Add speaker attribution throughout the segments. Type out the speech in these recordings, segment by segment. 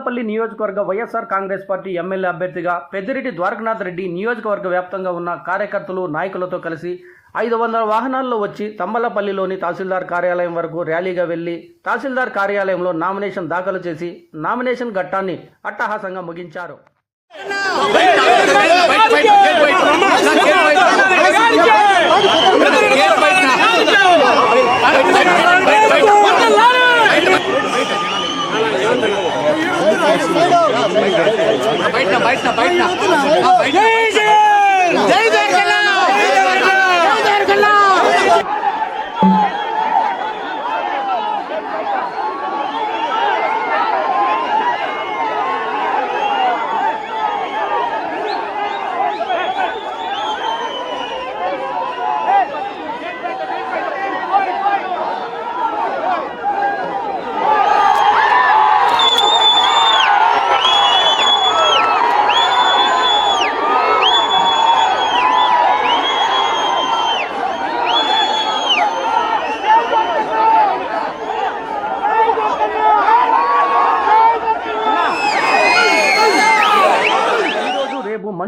Speaker 1: తంబలపల్లి నియోజకవర్గ YSR Congress party MLA అభ్యర్థిగా పెద్దిరెడ్డి ద్వారకనాథ్ రెడ్డి నియోజకవర్గ వ్యాప్తంగా ఉన్న కార్యకర్తలు నాయకులతో కలిసి ఐదు వందల వాహనాల్లో వచ్చి తంబలపల్లిలోని తహసీల్దార్ కార్యాలయం వరకు ర్యాలీగా వెళ్ళి తహసీల్దార్ కార్యాలయంలో నామినేషన్ దాఖలు చేసి నామినేషన్ ఘట్టాన్ని అట్టహాసంగా ముగించారు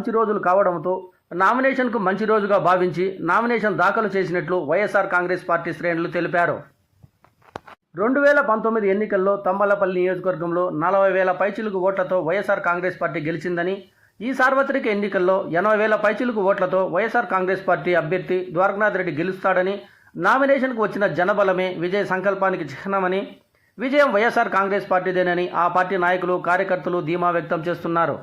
Speaker 1: మంచి రోజులు కావడంతో నామినేషన్కు మంచి రోజుగా భావించి నామినేషన్ దాఖలు చేసినట్లు వైఎస్ఆర్ కాంగ్రెస్ పార్టీ శ్రేణులు తెలిపారు. రెండు వేల పంతొమ్మిది ఎన్నికల్లో తమ్మలపల్లి నియోజకవర్గంలో నలభై వేల పైచిలుకు ఓట్లతో వైఎస్ఆర్ కాంగ్రెస్ పార్టీ గెలిచిందని ఈ సార్వత్రిక ఎన్నికల్లో ఎనభై వేల పైచిలుకు ఓట్లతో వైఎస్ఆర్ కాంగ్రెస్ పార్టీ అభ్యర్థి ద్వారకనాథ్ రెడ్డి గెలుస్తాడని నామినేషన్కు వచ్చిన జనబలమే విజయ సంకల్పానికి చిహ్నమని విజయం వైఎస్ఆర్ కాంగ్రెస్ పార్టీదేనని ఆ పార్టీ నాయకులు కార్యకర్తలు ధీమా వ్యక్తం చేస్తున్నారు.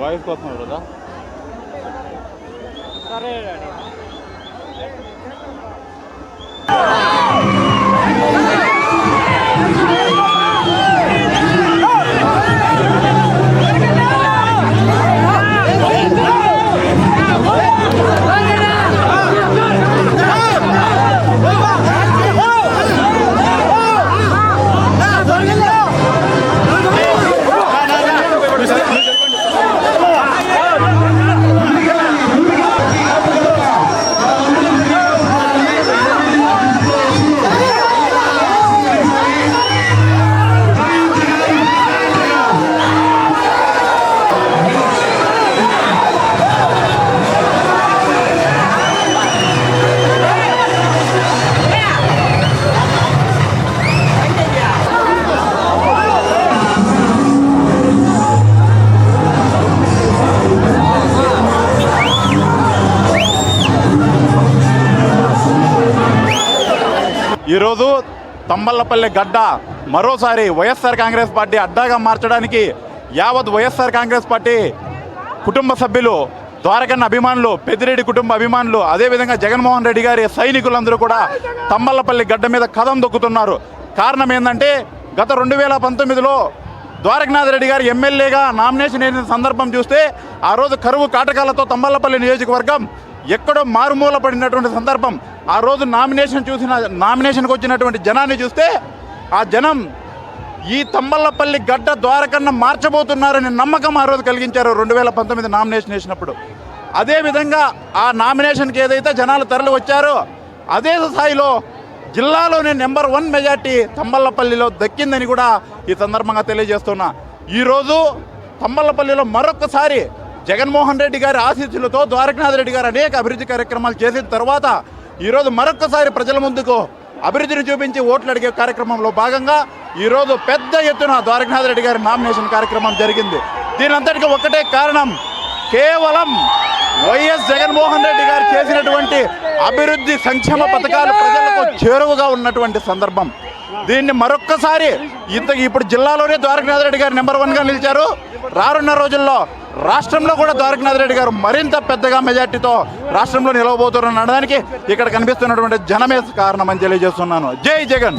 Speaker 2: 와이프 같은 거다? 까레라니 ఈరోజు తంబల్లపల్లి గడ్డ మరోసారి వైఎస్ఆర్ కాంగ్రెస్ పార్టీ అడ్డాగా మార్చడానికి యావత్ వైఎస్ఆర్ కాంగ్రెస్ పార్టీ కుటుంబ సభ్యులు ద్వారకన్న అభిమానులు పెద్దిరెడ్డి కుటుంబ అభిమానులు అదేవిధంగా జగన్మోహన్ రెడ్డి గారి సైనికులందరూ కూడా తంబల్లపల్లి గడ్డ మీద కథం దొక్కుతున్నారు. కారణం ఏంటంటే గత రెండు వేల పంతొమ్మిదిలో ద్వారకనాథ్ రెడ్డి గారు ఎమ్మెల్యేగా నామినేషన్ వేసిన సందర్భం చూస్తే ఆ రోజు కరువు కాటకాలతో తంబల్లపల్లి నియోజకవర్గం ఎక్కడో మారుమూల పడినటువంటి సందర్భం. ఆ రోజు నామినేషన్ చూసిన నామినేషన్కి వచ్చినటువంటి జనాన్ని చూస్తే ఆ జనం ఈ తంబల్లపల్లి గడ్డ ద్వారకన్న మార్చబోతున్నారనే నమ్మకం ఆ రోజు కలిగించారు రెండు వేల పంతొమ్మిది నామినేషన్ వేసినప్పుడు. అదేవిధంగా ఆ నామినేషన్కి ఏదైతే జనాలు తరలి వచ్చారో అదే స్థాయిలో జిల్లాలోనే నెంబర్ వన్ మెజార్టీ తంబల్లపల్లిలో దక్కిందని కూడా ఈ సందర్భంగా తెలియజేస్తున్నా. ఈరోజు తంబల్లపల్లిలో మరొకసారి జగన్మోహన్ రెడ్డి గారి ఆశీస్సులతో ద్వారకనాథ్ రెడ్డి గారు అనేక అభివృద్ధి కార్యక్రమాలు చేసిన తర్వాత ఈరోజు మరొకసారి ప్రజల ముందుకు అభివృద్ధిని చూపించి ఓట్లు అడిగే కార్యక్రమంలో భాగంగా ఈరోజు పెద్ద ఎత్తున ద్వారకనాథ్ రెడ్డి గారి నామినేషన్ కార్యక్రమం జరిగింది. దీనంతటికి ఒక్కటే కారణం కేవలం వైఎస్ జగన్మోహన్ రెడ్డి గారు చేసినటువంటి అభివృద్ధి సంక్షేమ పథకాలు ప్రజలకు చేరువగా ఉన్నటువంటి సందర్భం. దీన్ని మరొక్కసారి ఇంత ఇప్పుడు జిల్లాలోనే ద్వారకనాథ్ రెడ్డి గారు నెంబర్ వన్గా నిలిచారు. రానున్న రోజుల్లో రాష్ట్రంలో కూడా ద్వారకనాథ్ రెడ్డి గారు మరింత పెద్దగా మెజార్టీతో రాష్ట్రంలో నిలవబోతున్నారు అనడానికి ఇక్కడ కనిపిస్తున్నటువంటి జనమే కారణమని తెలియజేస్తున్నాను. జై జగన్!